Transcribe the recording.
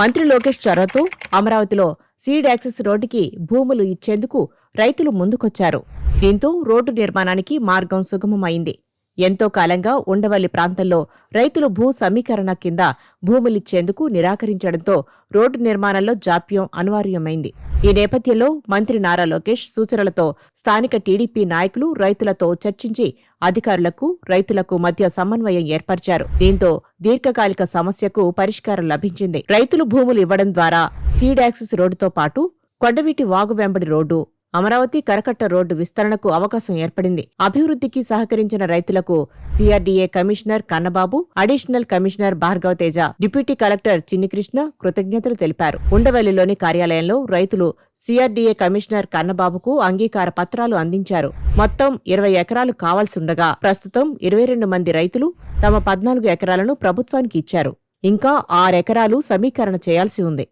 మంత్రి లోకేష్ చొరవతో అమరావతిలో సీడ్ యాక్సెస్ రోడ్డుకి భూములు ఇచ్చేందుకు రైతులు ముందుకొచ్చారు. దీంతో రోడ్డు నిర్మాణానికి మార్గం సుగమమైంది. ఎంతో కాలంగా ఉండవల్లి ప్రాంతంలో రైతులు భూ సమీకరణ కింద భూములిచ్చేందుకు నిరాకరించడంతో రోడ్డు నిర్మాణంలో జాప్యం అనివార్యమైంది. ఈ నేపథ్యంలో మంత్రి నారా లోకేష్ సూచనలతో స్థానిక టీడీపీ నాయకులు రైతులతో చర్చించి అధికారులకు రైతులకు మధ్య సమన్వయం ఏర్పరిచారు. దీంతో దీర్ఘకాలిక సమస్యకు పరిష్కారం లభించింది. రైతులు భూములు ఇవ్వడం ద్వారా సీడాక్సిస్ రోడ్డుతో పాటు కొండవీటి వాగు వెంబడి రోడ్డు అమరావతి కరకట్ట రోడ్డు విస్తరణకు అవకాశం ఏర్పడింది. అభివృద్ధికి సహకరించిన రైతులకు CRDA commissioner Kannababu additional commissioner Bhargav Teja deputy collector Chinnikrishna కృతజ్ఞతలు తెలిపారు. ఉండవల్లిలోని కార్యాలయంలో రైతులు సిఆర్డీఏ కమిషనర్ కన్నబాబుకు అంగీకార పత్రాలు అందించారు. మొత్తం ఇరవై ఎకరాలు కావాల్సిండగా ప్రస్తుతం ఇరవై రెండు మంది రైతులు తమ పద్నాలుగు ఎకరాలను ప్రభుత్వానికి ఇచ్చారు. ఇంకా ఆరెకరాలు సమీకరణ చేయాల్సి ఉంది.